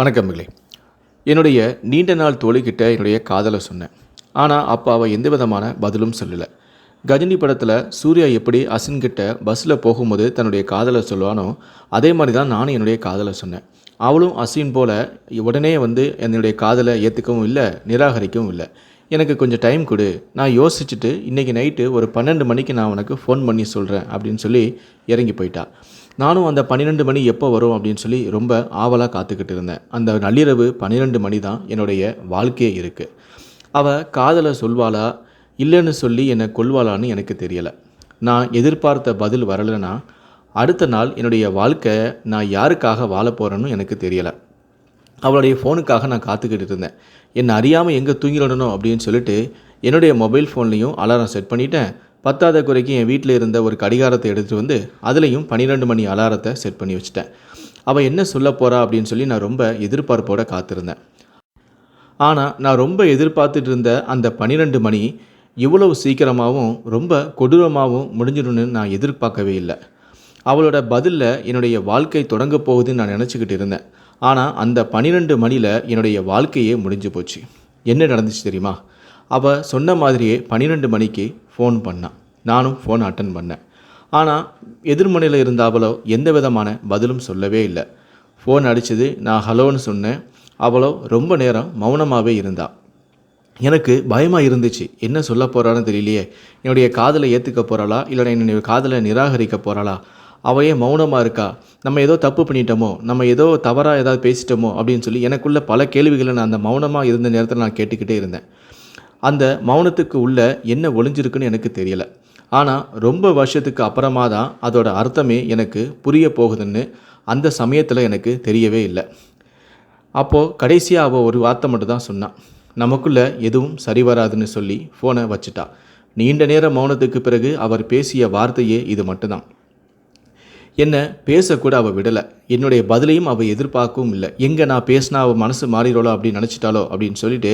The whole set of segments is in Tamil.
வணக்கம்களே என்னுடைய நீண்ட நாள் தோழிக்கிட்ட என்னுடைய காதலை சொன்னேன். ஆனால் அப்போ அவள் எந்த விதமான பதிலும் சொல்லலை. கஜினி படத்தில் சூர்யா எப்படி அசின்கிட்ட பஸ்ஸில் போகும்போது தன்னுடைய காதலை சொல்லுவானோ அதே மாதிரி தான் நானும் என்னுடைய காதலை சொன்னேன். அவளும் அசின் போல் உடனே வந்து என்னுடைய காதலை ஏற்றுக்கவும் இல்லை நிராகரிக்கவும் இல்லை. எனக்கு கொஞ்சம் டைம் கொடு. நான் யோசிச்சுட்டு இன்றைக்கி நைட்டு ஒரு பன்னெண்டு மணிக்கு நான் உனக்கு ஃபோன் பண்ணி சொல்கிறேன் அப்படின்னு சொல்லி இறங்கி போயிட்டா. நானும் அந்த பன்னிரெண்டு மணி எப்போ வரும் அப்படின்னு சொல்லி ரொம்ப ஆவலாக காத்துக்கிட்டு இருந்தேன். அந்த நள்ளிரவு பன்னிரெண்டு மணி தான் என்னுடைய வாழ்க்கையே இருக்குது அவள் காதலை சொல்வாளா? இல்லைன்னு சொல்லி என்னை கொல்வாளான்னு எனக்கு தெரியலை. நான் எதிர்பார்த்த பதில் வரலைன்னா அடுத்த நாள் என்னுடைய வாழ்க்கை நான் யாருக்காக வாழ போகிறேன்னு எனக்கு தெரியலை. அவளுடைய ஃபோனுக்காக நான் காத்துக்கிட்டு இருந்தேன். என்னை அறியாமல் எங்கே தூங்கிடணும் அப்படின்னு சொல்லிட்டு என்னுடைய மொபைல் ஃபோன்லேயும் அலாரம் செட் பண்ணிட்டேன். பத்தாத குறைக்கு என் வீட்டில் இருந்த ஒரு கடிகாரத்தை எடுத்துகிட்டு வந்து அதுலேயும் பன்னிரெண்டு மணி அலாரத்தை செட் பண்ணி வச்சுட்டேன். அவள் என்ன சொல்ல போகிறா அப்படின்னு சொல்லி நான் ரொம்ப எதிர்பார்ப்போடு காத்திருந்தேன். ஆனால் நான் ரொம்ப எதிர்பார்த்துட்டு இருந்த அந்த பன்னிரெண்டு மணி இவ்வளவு சீக்கிரமாகவும் ரொம்ப கொடூரமாகவும் முடிஞ்சிடும்னு நான் எதிர்பார்க்கவே இல்லை. அவளோட பதிலில் என்னுடைய வாழ்க்கை தொடங்க போகுதுன்னு நான் நினச்சிக்கிட்டு இருந்தேன். ஆனால் அந்த பன்னிரெண்டு மணியில் என்னுடைய வாழ்க்கையே முடிஞ்சு போச்சு. என்ன நடந்துச்சு தெரியுமா? அவள் சொன்ன மாதிரியே பன்னிரெண்டு மணிக்கு ஃபோன் பண்ணான் நானும் ஃபோன் அட்டன் பண்ணேன். ஆனால் எதிர்மனையில் இருந்த அவளோ எந்த விதமான பதிலும் சொல்லவே இல்லை. ஃபோன் அடித்தது நான் ஹலோன்னு சொன்னேன். அவளோ ரொம்ப நேரம் மௌனமாகவே இருந்தா. எனக்கு பயமாக இருந்துச்சு. என்ன சொல்ல போகிறான்னு தெரியலையே. என்னுடைய காதலை ஏற்றுக்க போகிறாளா இல்லை என்னுடைய காதலை நிராகரிக்க போகிறாளா அவையே மௌனமாக இருக்கா? நம்ம ஏதோ தப்பு பண்ணிட்டோமோ? நம்ம ஏதோ தவறாக ஏதாவது பேசிட்டோமோ? அப்படின்னு சொல்லி எனக்குள்ள பல கேள்விகளை நான் அந்த மௌனமாக இருந்த நேரத்தில் நான் கேட்டுக்கிட்டே இருந்தேன். அந்த மௌனத்துக்கு உள்ள என்ன ஒளிஞ்சிருக்குன்னு எனக்கு தெரியலை. ஆனால் ரொம்ப வருஷத்துக்கு அப்புறமா தான் அதோட அர்த்தமே எனக்கு புரிய போகுதுன்னு அந்த சமயத்தில் எனக்கு தெரியவே இல்லை. அப்போது கடைசியாக அவள் ஒரு வார்த்தை மட்டும் தான் சொன்னான் நமக்குள்ளே எதுவும் சரி வராதுன்னு சொல்லி ஃபோனை வச்சுட்டா. நீண்ட நேர மௌனத்துக்கு பிறகு அவர் பேசிய வார்த்தையே இது மட்டும்தான். என்னை பேசக்கூட அவள் விடலை. என்னுடைய பதிலையும் அவள் எதிர்பார்க்கவும் இல்லை. எங்கே நான் பேசினா அவள் மனசு மாறிடுறோ அப்படின்னு நினச்சிட்டாலோ அப்படின்னு சொல்லிட்டு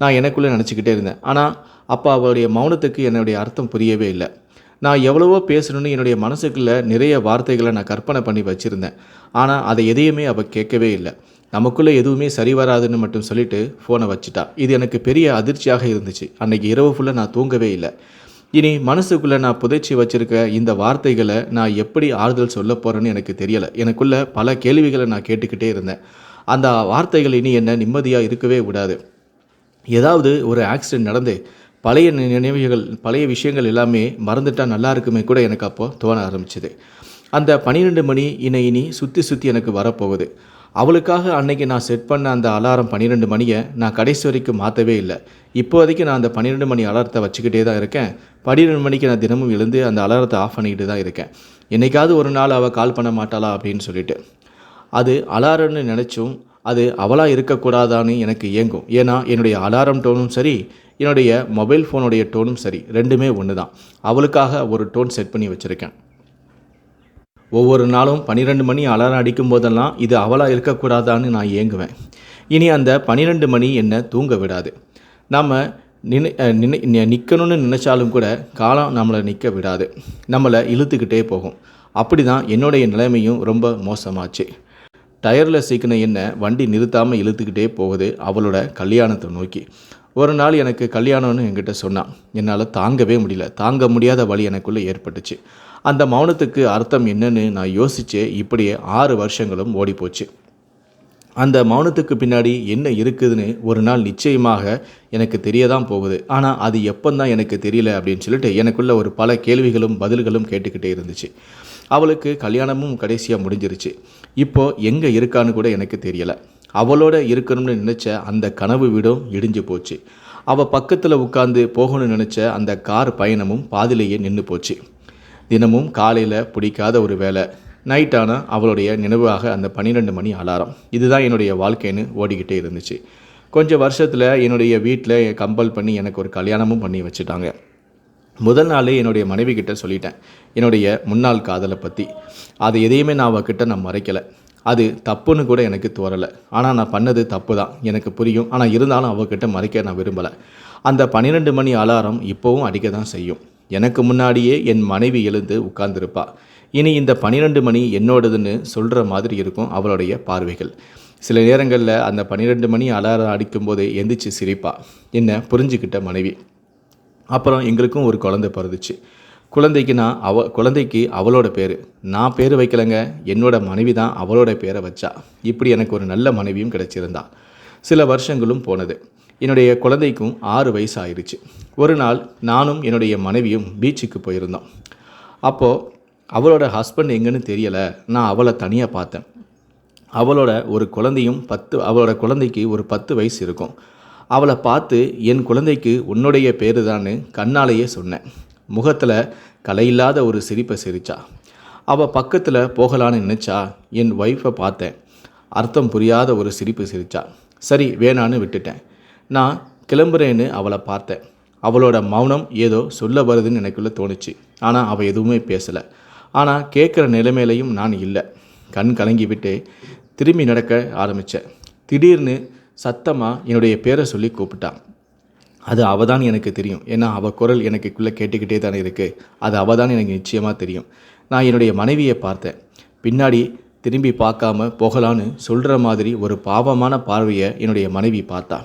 நான் எனக்குள்ளே நினச்சிக்கிட்டே இருந்தேன். ஆனால் அப்போ அவளுடைய மௌனத்துக்கு என்னுடைய அர்த்தம் புரியவே இல்லை. நான் எவ்வளவோ பேசணும்னு என்னுடைய மனசுக்குள்ளே நிறைய வார்த்தைகளை நான் கற்பனை பண்ணி வச்சுருந்தேன். ஆனால் அதை எதையுமே அவள் கேட்கவே இல்லை. நமக்குள்ளே எதுவுமே சரி வராதுன்னு மட்டும் சொல்லிட்டு ஃபோனை வச்சுட்டா. இது எனக்கு பெரிய அதிர்ச்சியாக இருந்துச்சு. அன்றைக்கி இரவு ஃபுல்லாக நான் தூங்கவே இல்லை. இனி மனசுக்குள்ளே நான் புதைச்சி வச்சுருக்க இந்த வார்த்தைகளை நான் எப்படி ஆறுதல் சொல்ல போகிறேன்னு எனக்கு தெரியலை. எனக்குள்ளே பல கேள்விகளை நான் கேட்டுக்கிட்டே இருந்தேன். அந்த வார்த்தைகள் இனி என்ன நிம்மதியாக இருக்கவே விடாது ஏதாவது ஒரு ஆக்சிடென்ட் நடந்து பழைய நி- நினைவுகள் பழைய விஷயங்கள் எல்லாமே மறந்துட்டால் நல்லா இருக்குமே கூட எனக்கு அப்போ தோண ஆரம்பிச்சது. அந்த பன்னிரெண்டு மணி இனி இனி சுற்றி சுற்றி எனக்கு வரப்போகுது. அவளுக்காக அன்னைக்கு நான் செட் பண்ண அந்த அலாரம் பன்னிரெண்டு மணியை நான் கடைசி வரைக்கும் மாற்றவே இல்லை. இப்போதைக்கு நான் அந்த பன்னிரெண்டு மணி அலாரத்தை வச்சுக்கிட்டே தான் இருக்கேன். பன்னிரெண்டு மணிக்கு நான் தினமும் எழுந்து அந்த அலாரத்தை ஆஃப் பண்ணிக்கிட்டு தான் இருக்கேன். என்றைக்காவது ஒரு நாள் அவள் கால் பண்ண மாட்டாளா அப்படின்னு சொல்லிட்டு. அது அலாரம்னு நினச்சும் அது அவளாக இருக்கக்கூடாதான்னு எனக்கு ஏங்கும். ஏன்னா என்னுடைய அலாரம் டோனும் சரி என்னுடைய மொபைல் ஃபோனுடைய டோனும் சரி ரெண்டுமே ஒன்று தான் அவளுக்காக ஒரு டோன் செட் பண்ணி வச்சுருக்கேன். ஒவ்வொரு நாளும் பன்னிரெண்டு மணி அலாரம் அடிக்கும் போதெல்லாம் இது அவளாக இருக்கக்கூடாதான்னு நான் ஏங்குவேன். இனி அந்த பன்னிரெண்டு மணி என்னை தூங்க விடாது. நாம் நினை நினை நிற்கணும்னு நினச்சாலும் கூட காலம் நம்மளை நிற்க விடாது. நம்மளை இழுத்துக்கிட்டே போகும். அப்படி தான் என்னுடைய நிலைமையும் ரொம்ப மோசமாச்சு. டயரில் சிக்கின என்ன வண்டி நிறுத்தாமல் இழுத்துக்கிட்டே போகுது அவளோட கல்யாணத்தை நோக்கி. ஒரு நாள் எனக்கு கல்யாணம்னு என்கிட்ட சொன்னான். என்னால் தாங்கவே முடியல. தாங்க முடியாத வழி எனக்குள்ளே ஏற்பட்டுச்சு. அந்த மௌனத்துக்கு அர்த்தம் என்னன்னு நான் யோசித்தே இப்படியே ஆறு வருஷங்களும் ஓடிப்போச்சு. அந்த மௌனத்துக்கு பின்னாடி என்ன இருக்குதுன்னு ஒரு நாள் நிச்சயமாக எனக்கு தெரிய தான் போகுது. ஆனால் அது எப்போந்தான் எனக்கு தெரியல அப்படின்னு சொல்லிட்டு எனக்குள்ள ஒரு பல கேள்விகளும் பதில்களும் கேட்டுக்கிட்டே இருந்துச்சு. அவளுக்கு கல்யாணமும் கடைசியாக முடிஞ்சிருச்சு. இப்போ எங்கே இருக்கான்னு கூட எனக்கு தெரியலை. அவளோட இருக்கணும்னு நினச்ச அந்த கனவு வீடும் இடிஞ்சு போச்சு. அவள் பக்கத்தில் உட்காந்து போகணும்னு நினச்ச அந்த கார் பயணமும் பாதிலேயே நின்று போச்சு. தினமும் காலையில் பிடிக்காத ஒரு வேலை ஆனால் அவளுடைய நினைவாக அந்த பன்னிரெண்டு மணி அலாரம். இதுதான் என்னுடைய வாழ்க்கைன்னு ஓடிக்கிட்டே இருந்துச்சு. கொஞ்சம் வருஷத்தில் என்னுடைய வீட்டில் கம்பல் பண்ணி எனக்கு ஒரு கல்யாணமும் பண்ணி வச்சுட்டாங்க. முதல் நாளே என்னுடைய மனைவி கிட்ட சொல்லிட்டேன் என்னுடைய முன்னாள் காதலை பற்றி அது எதையுமே நான் அவகிட்ட நான் மறைக்கலை. அது தப்புன்னு கூட எனக்கு தோறலை ஆனால் நான் பண்ணது தப்பு தான் எனக்கு புரியும். ஆனால் இருந்தாலும் அவகிட்ட மறைக்க நான் விரும்பலை. அந்த பன்னிரெண்டு மணி அலாரம் இப்போவும் அடிக்க தான் செய்யும். எனக்கு முன்னாடியே என் மனைவி எழுந்து உட்கார்ந்துருப்பா. இனி இந்த பன்னிரெண்டு மணி என்னோடதுன்னு சொல்கிற மாதிரி இருக்கும் அவளுடைய பார்வைகள். சில நேரங்களில் அந்த பன்னிரெண்டு மணி அலாரம் அடிக்கும்போது எந்திரிச்சு சிரிப்பா. என்ன புரிஞ்சுக்கிட்ட மனைவி. அப்புறம் எங்களுக்கும் ஒரு குழந்தை பிறந்துச்சு. குழந்தைக்கு நான் அவ குழந்தைக்கு அவளோட பேர். நான் பேர் வைக்கலைங்க. என்னோட மனைவி தான் அவளோட பேரை வச்சா. இப்படி எனக்கு ஒரு நல்ல மனைவியும் கிடச்சிருந்தா. சில வருஷங்களும் போனது. என்னுடைய குழந்தைக்கும் ஆறு வயசு ஆயிடுச்சு ஒரு நாள் நானும் என்னுடைய மனைவியும் பீச்சுக்கு போயிருந்தோம். அப்போது அவளோட ஹஸ்பண்ட் எங்கன்னு தெரியலை. நான் அவளை தனியாக பார்த்தேன். அவளோட ஒரு குழந்தையும் பத்து அவளோட குழந்தைக்கு ஒரு பத்து வயசு இருக்கும். அவளை பார்த்து என் குழந்தைக்கு உன்னுடைய பேரு தான்னு கண்ணாலேயே சொன்னேன். முகத்தில் கலையில்லாத ஒரு சிரிப்பை சிரிச்சா. அவள் பக்கத்தில் போகலான்னு நினச்சா என் ஒய்ஃபை பார்த்தேன். அர்த்தம் புரியாத ஒரு சிரிப்பு சிரிச்சா. சரி வேணான்னு விட்டுட்டேன். நான் கிளம்புறேன்னு அவளை பார்த்தேன். அவளோட மௌனம் ஏதோ சொல்ல வருதுன்னு எனக்குள்ளே தோணுச்சு. ஆனால் அவள் எதுவுமே பேசலை. ஆனால் கேட்குற நிலைமையிலையும் நான் இல்லை. கண் கலங்கி விட்டு திரும்பி நடக்க ஆரம்பித்தேன் திடீர்னு சத்தமாக என்னுடைய பேரை சொல்லி கூப்பிட்டான். அது அவள் தான் எனக்கு தெரியும். ஏன்னா அவள் குரல் எனக்குள்ளே கேட்டுக்கிட்டே தானே இருக்குது அது அவள் தான் எனக்கு நிச்சயமாக தெரியும். நான் என்னுடைய மனைவியை பார்த்தேன். பின்னாடி திரும்பி பார்க்காம போகலான்னு சொல்கிற மாதிரி ஒரு பாவமான பார்வையை என்னுடைய மனைவி பார்த்தா.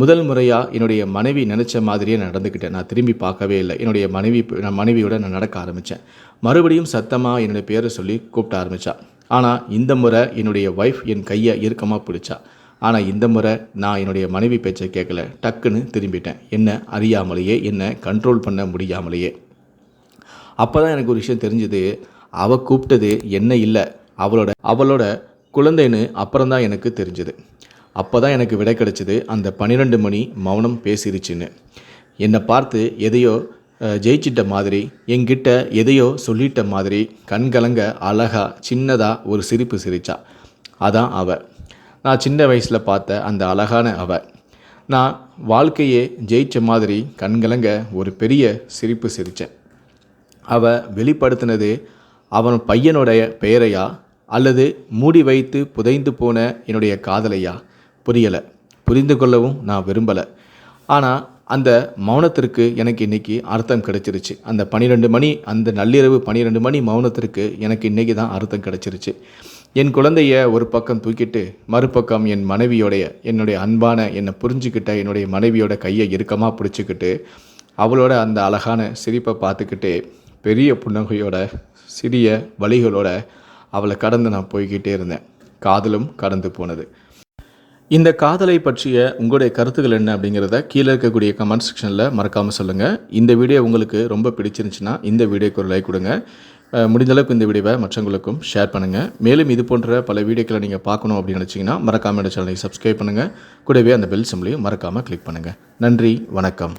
முதல் முறையாக என்னுடைய மனைவி நினச்ச மாதிரியே நடந்துக்கிட்டேன். நான் திரும்பி பார்க்கவே இல்லை. என்னுடைய மனைவி நான் மனைவியோட நான் நடக்க ஆரம்பித்தேன் மறுபடியும் சத்தமாக என்னுடைய பேரை சொல்லி கூப்பிட ஆரம்பித்தா ஆனால் இந்த முறை என்னுடைய ஒய்ஃப் என் கையை இறுக்கமாக பிடிச்சா. ஆனால் இந்த முறை நான் என்னுடைய மனைவி பேச்சை கேட்கல. டக்குன்னு திரும்பிட்டேன். என்ன அறியாமலேயே என்னை கண்ட்ரோல் பண்ண முடியாமலேயே. அப்போ தான் எனக்கு ஒரு விஷயம் தெரிஞ்சுது. அவள் கூப்பிட்டது என்ன இல்லை. அவளோட அவளோட குழந்தைன்னு அப்புறம் தான் எனக்கு தெரிஞ்சுது. அப்போ தான் எனக்கு விடை கிடச்சிது. அந்த பன்னிரெண்டு மணி மௌனம் பேசிருச்சுன்னு. என்னை பார்த்து எதையோ ஜெயிச்சிட்ட மாதிரி என்கிட்ட எதையோ சொல்லிட்ட மாதிரி கண்கலங்க அழகா சின்னதாக ஒரு சிரிப்பு சிரிச்சா. அதான் அவள் நான் சின்ன வயசில் பார்த்த அந்த அழகான அவ. நான் வாழ்க்கையே ஜெயிச்ச மாதிரி கண்கலங்க ஒரு பெரிய சிரிப்பு சிரித்தேன் அவ வெளிப்படுத்தினது அவன் பையனுடைய பெயரையா அல்லது மூடி வைத்து புதைந்து போன என்னுடைய காதலையா? புரியலை. புரிந்து கொள்ளவும் நான் விரும்பலை. ஆனால் அந்த மௌனத்திற்கு எனக்கு இன்னைக்கு அர்த்தம் கிடச்சிருச்சு. அந்த பன்னிரெண்டு மணி அந்த நள்ளிரவு பன்னிரெண்டு மணி மௌனத்திற்கு எனக்கு இன்னைக்கு தான் அர்த்தம் கிடச்சிருச்சு. என் குழந்தைய ஒரு பக்கம் தூக்கிட்டு மறுபக்கம் என் மனைவியோடைய என்னுடைய அன்பான என்னை புரிஞ்சுக்கிட்ட என்னுடைய மனைவியோட கையை இறுக்கமாக பிடிச்சிக்கிட்டு அவளோட அந்த அழகான சிரிப்பை பார்த்துக்கிட்டு பெரிய புன்னகையோட சிறிய வழிகளோட அவளை கடந்து நான் போய்கிட்டே இருந்தேன். காதலும் கடந்து போனது. இந்த காதலை பற்றிய உங்களுடைய கருத்துக்கள் என்ன அப்படிங்கிறத கீழே இருக்கக்கூடிய கமெண்ட் செக்ஷனில் மறக்காமல் சொல்லுங்கள் இந்த வீடியோ உங்களுக்கு ரொம்ப பிடிச்சிருந்துச்சுன்னா இந்த வீடியோக்கு ஒரு லைக் கொடுங்க. முடிந்தளவுக்கு இந்த வீடியோவை மற்றவங்களுக்கும் ஷேர் பண்ணுங்கள் மேலும் இது போன்ற பல வீடியோக்களை நீங்கள் பார்க்கணும் அப்படின்னு நினச்சிங்கன்னா மறக்காமல் இந்த சேனலை சப்ஸ்கிரைப் பண்ணுங்கள் கூடவே அந்த பெல் சிம்லையும் மறக்காமல் கிளிக் பண்ணுங்கள் நன்றி வணக்கம்.